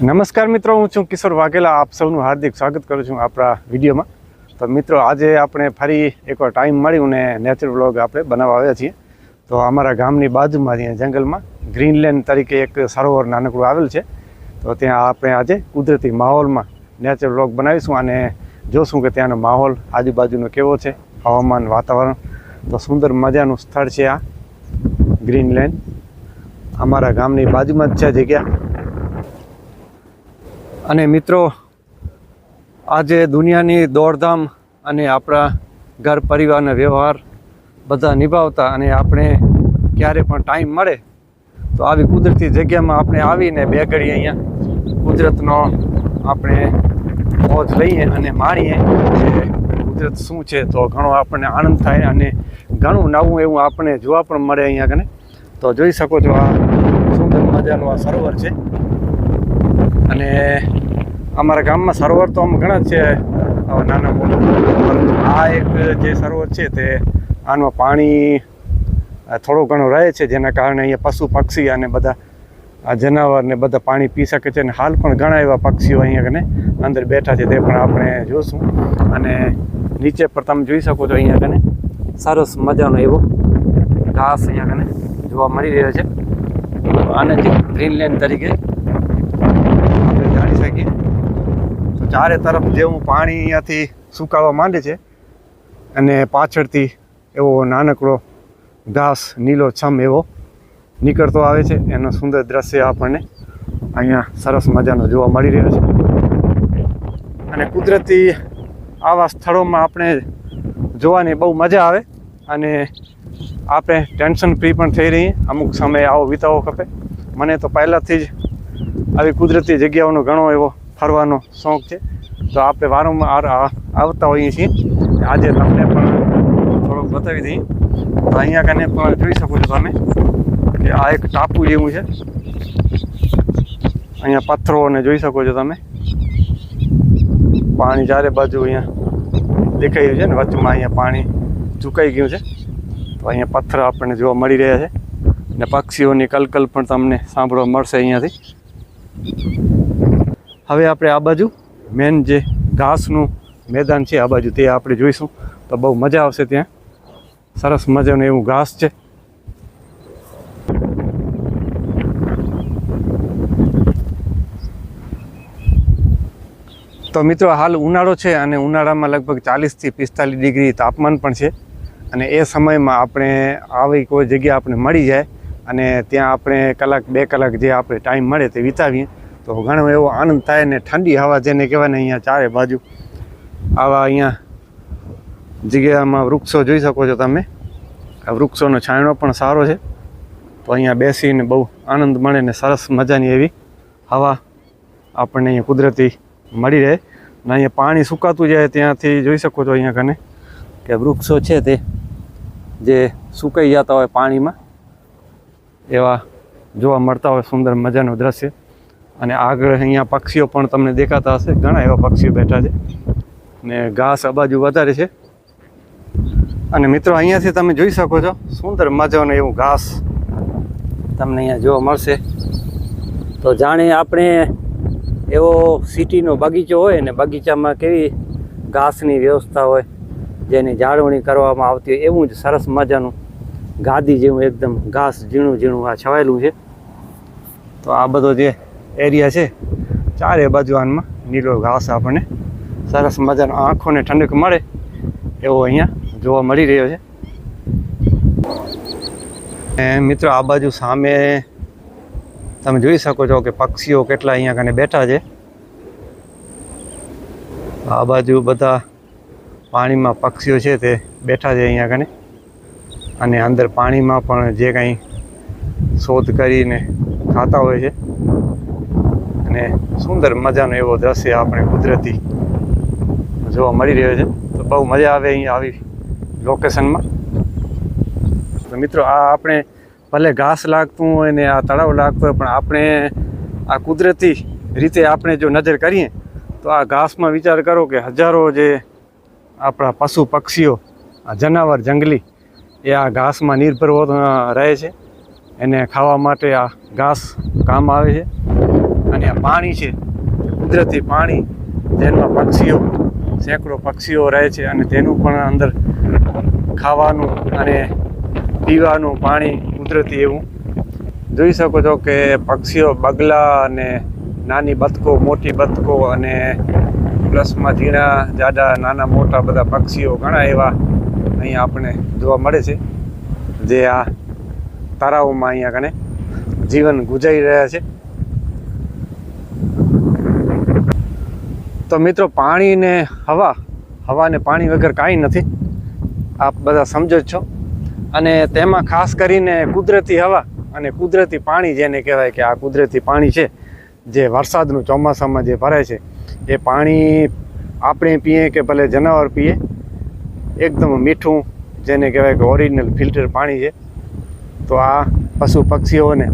નમસ્કાર મિત્રો, હું છું કિશોર વાઘેલા. આપ સૌનું હાર્દિક સ્વાગત કરું છું આપણા વિડીયોમાં. તો મિત્રો, આજે આપણે ફરી એકવાર ટાઈમ મળ્યું ને નેચર વ્લોગ આપણે બનાવવા આવ્યા છીએ. તો અમારા ગામની બાજુમાં ત્યાં જંગલમાં ગ્રીનલેન્ડ તરીકે એક સરોવર નાનકડું આવેલ છે. તો ત્યાં આપણે આજે કુદરતી માહોલમાં નેચર વ્લોગ બનાવીશું અને જોશું કે ત્યાંનો માહોલ આજુબાજુનો કેવો છે, હવામાન વાતાવરણ. તો સુંદર મજાનું સ્થળ છે આ ગ્રીનલેન્ડ અમારા ગામની બાજુમાં જ છે જગ્યા. અને મિત્રો, આજે દુનિયાની દોડધામ અને આપણા ઘર પરિવારના વ્યવહાર બધા નિભાવતા અને આપણે ક્યારે પણ ટાઈમ મળે તો આવી કુદરતી જગ્યામાં આપણે આવીને બે ઘડી અહીંયા. કુદરતનો આપણે મોજ લઈએ અને માણીએ કુદરત શું છે. તો ઘણો આપણને આનંદ થાય અને ઘણું નવું એવું આપણને જોવા પણ મળે અહીંયા કને. તો જોઈ શકો છો આ સુંદર મજાનું આ સરોવર છે. અને અમારા ગામમાં સરોવર તો આમ ઘણા છે નાના મોટા પરંતુ આ એક જે સરોવર છે તે આમાં પાણી થોડું ઘણું રહે છે, જેના કારણે અહીંયા પશુ, પક્ષી અને બધા જનાવર ને બધા પાણી પી શકે છે અને હાલ પણ ઘણા એવા પક્ષીઓ અહીંયા કને અંદર બેઠા છે, તે પણ આપણે જોશું. અને નીચે પર તમે જોઈ શકો છો અહીંયા કને, સરસ મજાનો એવો ઘાસ અહીંયા કને જોવા મળી રહ્યો છે. આને ગ્રીનલેન્ડ તરીકે આપણે જાણી શકીએ. ચારે તરફ જેવું પાણી અહીંયાથી સુકાવા માંડે છે અને પાછળથી એવો નાનકડો ઘાસ, નીલો છમ એવો નીકળતો આવે છે. એનો સુંદર દ્રશ્ય આપણને અહીંયા સરસ મજાનો જોવા મળી રહ્યો છે. અને કુદરતી આવા સ્થળોમાં આપણે જોવાની બહુ મજા આવે અને આપણે ટેન્શન ફ્રી પણ થઈ રહીએ. અમુક સમયે આવો વિતાવો ખપે. મને તો પહેલાંથી જ આવી કુદરતી જગ્યાઓનો ઘણો એવો ફરવાનો શોખ છે. તો આપણે વારંવાર આવતા હોઈએ છીએ. આજે તમને પણ થોડુંક બતાવી દઈએ. તો અહીંયા કને પણ જોઈ શકો છો તમે કે આ એક ટાપુ જેવું છે. અહીંયા પથ્થરોને જોઈ શકો છો તમે. પાણી ચારે બાજુ અહીંયા દેખાઈ રહ્યું છે ને, વચમાં અહીંયા પાણી ચૂકાઈ ગયું છે. તો અહીંયા પથ્થર આપણને જોવા મળી રહ્યા છે. ને પક્ષીઓની કલકલ પણ તમને સાંભળવા મળશે અહીંયાથી. હવે આપણે આ બાજુ મેન જે ઘાસનું મેદાન છે, આ બાજુ તે આપણે જોઈશું. તો બહુ મજા આવશે ત્યાં. સરસ મજાનું એવું ઘાસ છે. તો મિત્રો, હાલ ઉનાળો છે અને ઉનાળામાં લગભગ ચાલીસથી પિસ્તાલીસ ડિગ્રી તાપમાન પણ છે. અને એ સમયમાં આપણે આવી કોઈ જગ્યા આપણે મળી જાય અને ત્યાં આપણે કલાક, બે કલાક જે આપણે ટાઈમ મળે તે વિતાવીએ. તો ઘણો એવો આનંદ થાય ને ઠંડી હવા જેને કહેવાય ને અહીંયા ચારે બાજુ. આવા અહીંયા જગ્યામાં વૃક્ષો જોઈ શકો છો તમે. આ વૃક્ષોનો છાંયડો પણ સારો છે. તો અહીંયા બેસીને બહુ આનંદ મળે ને સરસ મજાની એવી હવા આપણને અહીંયા કુદરતી મળી રહે. ને અહીંયા પાણી સુકાતું જાય ત્યાંથી જોઈ શકો છો અહીંયા કને કે વૃક્ષો છે તે જે સુકાઈ જતા હોય પાણીમાં. એવા જોવા મળતા હોય સુંદર મજાનું દ્રશ્ય. અને આગળ અહીંયા પક્ષીઓ પણ તમને દેખાતા હશે. ઘણા એવા પક્ષીઓ બેઠા છે. ને ઘાસ આ બાજુ વધારે છે. અને મિત્રો, અહીંયાથી તમે જોઈ શકો છો, સુંદર મજાનું એવું ઘાસ તમને અહીંયા જોવા મળશે. તો જાણે આપણે એવો સિટીનો બગીચો હોય ને, બગીચામાં કેવી ઘાસની વ્યવસ્થા હોય, જેની જાળવણી કરવામાં આવતી હોય, એવું જ સરસ મજાનું ગાદી જેવું એકદમ ઘાસ ઝીણું ઝીણું આ છવાયેલું છે. તો આ બધો જે એરિયા છે. ચારે બાજુ આનમાં નીલો ઘાસ આપણને સરસ મજાનો આંખોને ઠંડક મળે એવો અહીંયા જોવા મળી રહ્યો છે. મિત્રો આ બાજુ સામે તમે જોઈ શકો છો કે પક્ષીઓ કેટલા અહીંયા કને બેઠા છે. આ બાજુ બધા પાણીમાં પક્ષીઓ છે તે બેઠા છે અહીંયા કને. અને અંદર પાણીમાં પણ જે કંઈ શોધ કરીને ખાતા હોય છે. અને સુંદર મજાનો એવો દ્રશ્ય આપણે કુદરતી જોવા મળી રહ્યો છે. તો બહુ મજા આવે અહીંયા આવી લોકેશનમાં તો મિત્રો, આ આપણે ભલે ઘાસ લાગતું હોય ને આ તળાવ લાગતું હોય, પણ આપણે આ કુદરતી રીતે આપણે જો નજર કરીએ, તો આ ઘાસમાં વિચાર કરો કે હજારો જે આપણા પશુ પક્ષીઓ, આ જનાવર જંગલી, એ આ ઘાસમાં નિર્ભર રહે છે. એને ખાવા માટે આ ઘાસ કામ આવે છે. અને આ પાણી છે, કુદરતી પાણી, જેમાં પક્ષીઓ, સેંકડો પક્ષીઓ રહે છે અને તેનું પણ અંદર ખાવાનું અને પીવાનું પાણી કુદરતી એવું. જોઈ શકો છો કે પક્ષીઓ બગલા અને નાની બતકો, મોટી બતકો અને પ્લસમાં ઝીણા, જાડા, નાના, મોટા બધા પક્ષીઓ ઘણા એવા અહીંયા આપણે જોવા મળે છે, જે આ તળાવોમાં અહીંયા કને જીવન ગુજારી રહ્યા છે. તો મિત્રો, પાણી ને હવા હવા ને પાણી વગર કાંઈ નથી. આપ બધા સમજો જ છો. અને તેમાં ખાસ કરીને કુદરતી હવા અને કુદરતી પાણી જેને કહેવાય કે આ કુદરતી પાણી છે, જે વરસાદનું ચોમાસામાં જે ભરાય છે, એ પાણી આપણે પીએ કે ભલે જનાવર પીએ, એકદમ મીઠું જેને કહેવાય કે ઓરિજિનલ ફિલ્ટર પાણી છે. તો આ પશુ પક્ષીઓને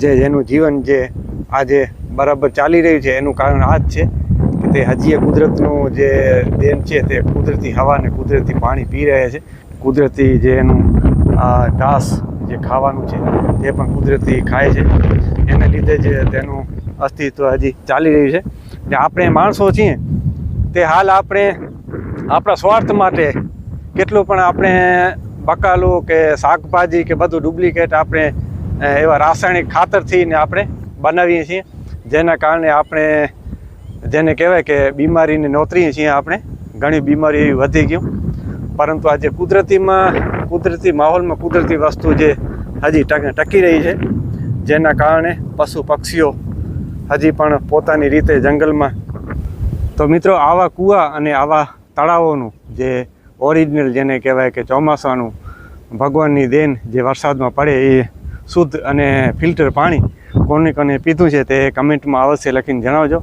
જે જેનું જીવન જે આજે બરાબર ચાલી રહ્યું છે, એનું કારણ આ જ છે તે હજી એ કુદરતનું જે દેન છે તે કુદરતી હવા ને કુદરતી પાણી પી રહ્યા છે. કુદરતી જે એનું ઘાસ જે ખાવાનું છે તે પણ કુદરતી ખાય છે. એને લીધે જ તેનું અસ્તિત્વ હજી ચાલી રહ્યું છે. ને આપણે માણસો છીએ, તે હાલ આપણે આપણા સ્વાર્થ માટે કેટલું પણ આપણે બકાલો કે શાકભાજી કે બધું ડુપ્લિકેટ આપણે એવા રાસાયણિક ખાતરથી ને આપણે બનાવીએ છીએ. જેના કારણે આપણે જેને કહેવાય કે બીમારીને નોતરીએ છીએ આપણે. ઘણી બીમારી એવી વધી ગયું. પરંતુ આજે કુદરતીમાં, કુદરતી માહોલમાં કુદરતી વસ્તુ જે હજી ટક- રહી છે, જેના કારણે પશુ પક્ષીઓ હજી પણ પોતાની રીતે જંગલમાં. તો મિત્રો, આવા કૂવા અને આવા તળાવોનું જે ઓરિજિનલ જેને કહેવાય કે ચોમાસાનું ભગવાનની દેન જે વરસાદમાં પડે એ શુદ્ધ અને ફિલ્ટર પાણી કોને કોને પીધું છે તે કમેન્ટમાં અવશ્ય લખીને જણાવજો.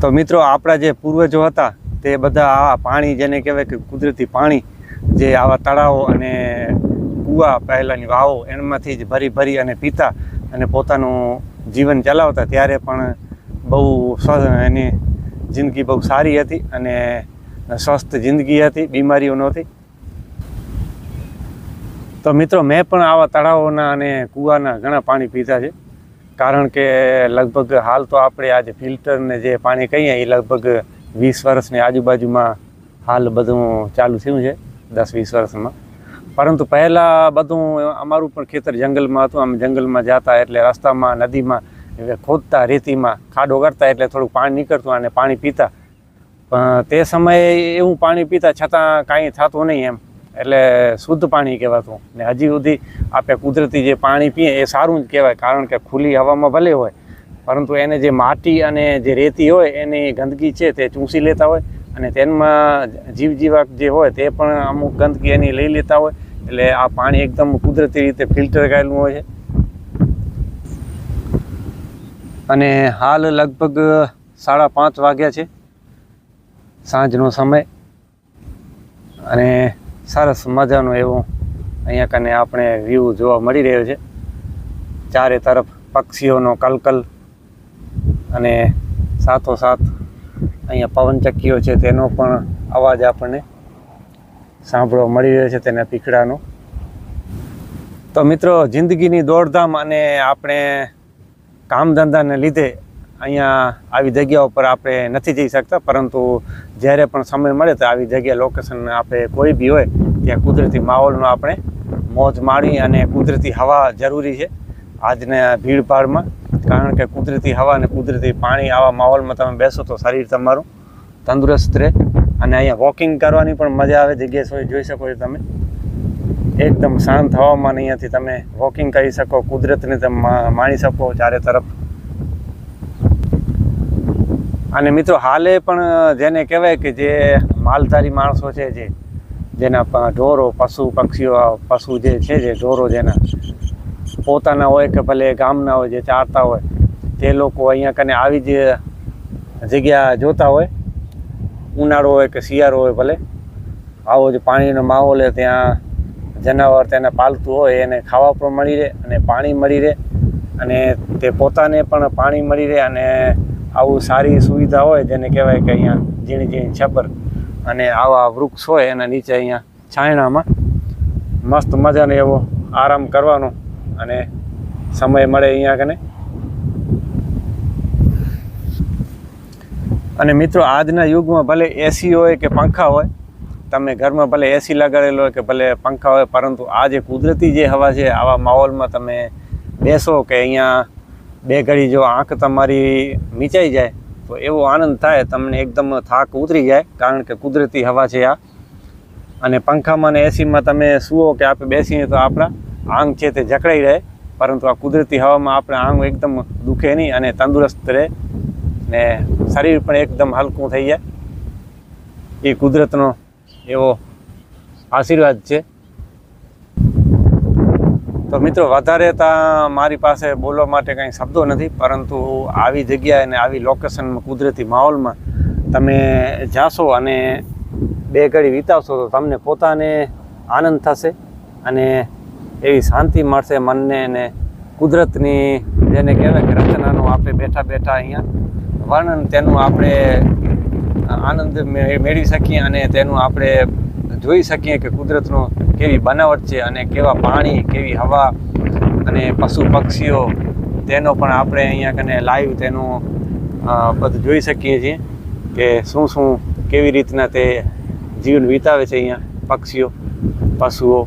તો મિત્રો, આપણા જે પૂર્વજો હતા, તે બધા આ પાણી જેને કહેવાય કે કુદરતી પાણી, જે આવા તળાવો અને કૂવા પહેલાંની વાવો, એમાંથી જ ભરી ભરી અને પીતા અને પોતાનું જીવન ચલાવતા, ત્યારે પણ બહુ એની જિંદગી બહુ સારી હતી અને સ્વસ્થ જિંદગી હતી, બીમારીઓ નહોતી. તો મિત્રો, મેં પણ આવા તળાવોના અને કૂવાના ઘણા પાણી પીધા છે. કારણ કે લગભગ હાલ તો આપણે આજે ફિલ્ટરને જે પાણી કહીએ, એ લગભગ વીસ વર્ષની આજુબાજુમાં હાલ બધું ચાલુ થયું છે, દસ વીસ વર્ષમાં. પરંતુ પહેલાં બધું અમારું પણ ખેતર જંગલમાં હતું. અમે જંગલમાં જતા એટલે રસ્તામાં, નદીમાં ખોદતા, રેતીમાં, ખાડો કરતા એટલે થોડુંક પાણી નીકળતું અને પાણી પીતા. પણ તે સમયે એવું પાણી પીતા છતાં કાંઈ થતું નહીં એમ. એટલે શુદ્ધ પાણી કહેવાતું. ને હજી સુધી આપણે કુદરતી જે પાણી પીએ એ સારું જ કહેવાય, કારણ કે ખુલ્લી હવામાં ભલે હોય, પરંતુ એને જે માટી અને જે રેતી હોય એની ગંદકી છે તે ચૂંસી લેતા હોય અને તેમાં જીવ જીવાક જે હોય તે પણ અમુક ગંદકી એની લઈ લેતા હોય. એટલે આ પાણી એકદમ કુદરતી રીતે ફિલ્ટર કરેલું હોય છે. અને હાલ લગભગ સાડા પાંચ વાગ્યા છે. સાંજનો સમય. અને સરસ મજાનો એવો અહીંયા કને આપણે વ્યૂ જોવા મળી રહ્યો છે. ચારે તરફ પક્ષીઓનો કલકલ અને સાથોસાથ અહીંયા પવનચક્કીઓ છે તેનો પણ અવાજ આપણને સાંભળવા મળી રહ્યો છે તેના પીખડાનો. તો મિત્રો જિંદગીની દોડધામ અને આપણે કામ ધંધાને લીધે અહીંયા આવી જગ્યા ઉપર આપણે નથી જઈ શકતા, પરંતુ જ્યારે પણ સમય મળે તો આવી જગ્યા લોકેશન આપણે કોઈ બી હોય, ત્યાં કુદરતી માહોલનો આપણે મોજ માણી અને કુદરતી હવા જરૂરી છે આજના ભીડભાડમાં. કારણ કે કુદરતી હવા અને કુદરતી પાણી આવા માહોલમાં તમે બેસો તો શરીર તમારું તંદુરસ્ત રહે અને અહીંયા વોકિંગ કરવાની પણ મજા આવે જગ્યાએ જોઈ- જોઈ શકો છો તમે. એકદમ શાંત હવામાન અહીંયાથી તમે વોકિંગ કરી શકો, કુદરતને તમે માણી શકો ચારે તરફ. અને મિત્રો હાલે પણ જેને કહેવાય કે જે માલધારી માણસો છે જે, જેના ઢોરો, પશુ, પક્ષીઓ, પશુ જે છે જે ઢોરો જેના, પોતાના હોય કે ભલે ગામના હોય, જે ચારતા હોય, તે લોકો અહીંયા કને આવી જ જગ્યા જોતા હોય. ઉનાળો હોય કે શિયાળો હોય ભલે. આવો જ પાણીનો માહોલ હોય ત્યાં જનાવર તેને પાલતું હોય, એને ખાવા પણ મળી રહે અને પાણી મળી રહે. અને તે પોતાને પણ પાણી મળી રહે અને આવું સારી સુવિધા સુવિધા હોય જેને કહેવાય કે અહીંયા ઝીણી ઝીણી છાપર અને આવા વૃક્ષ હોય એના નીચે અહીંયા છાંયણામાં મસ્ત મજાનો એવો આરામ કરવાનો અને સમય મળે અહીંયા કને અને મિત્રો, આજના યુગમાં ભલે એસી હોય કે પંખા હોય, તમે ઘરમાં ભલે એસી લગાડેલો હોય કે ભલે પંખા હોય, પરંતુ આ જે કુદરતી જે હવા છે, આવા માહોલમાં તમે બેસો કે અહીંયા બે ઘડી જો આંખ તમારી મીચાઈ જાય તો એવો આનંદ થાય, તમને એકદમ થાક ઉતરી જાય, કારણ કે કુદરતી હવા છે આ. અને પંખામાં ને એસીમાં તમે સુવો કે આપણે બેસીએ તો આપણા આંગ છે તે જકડાઈ રહે, પરંતુ આ કુદરતી હવામાં આપણે આંગ એકદમ દુખે નહીં અને તંદુરસ્ત રહે ને શરીર પણ એકદમ હલકું થઈ જાય. એ કુદરતનો એવો આશીર્વાદ છે. તો મિત્રો, વધારે તા મારી પાસે બોલવા માટે કંઈ શબ્દો નથી, પરંતુ આવી જગ્યાએ અને આવી લોકેશનમાં કુદરતી માહોલમાં તમે જાશો અને બે ઘડી વિતાવશો તો તમને પોતાને આનંદ થશે અને એવી શાંતિ મળશે મનને અને કુદરતની, જેને કહેવાય કે રચનાનું આપણે બેઠા બેઠા અહીંયા વર્ણન, તેનું આપણે આનંદ મેળવી શકીએ અને તેનું આપણે જોઈ શકીએ કે કુદરતનો કેવી બનાવટ છે અને કેવા પાણી, કેવી હવા અને પશુ પક્ષીઓ, તેનો પણ આપણે અહીંયા કને લાઈવ તેનું બધું જોઈ શકીએ છીએ કે શું શું કેવી રીતના તે જીવન વિતાવે છે અહીંયા પક્ષીઓ, પશુઓ.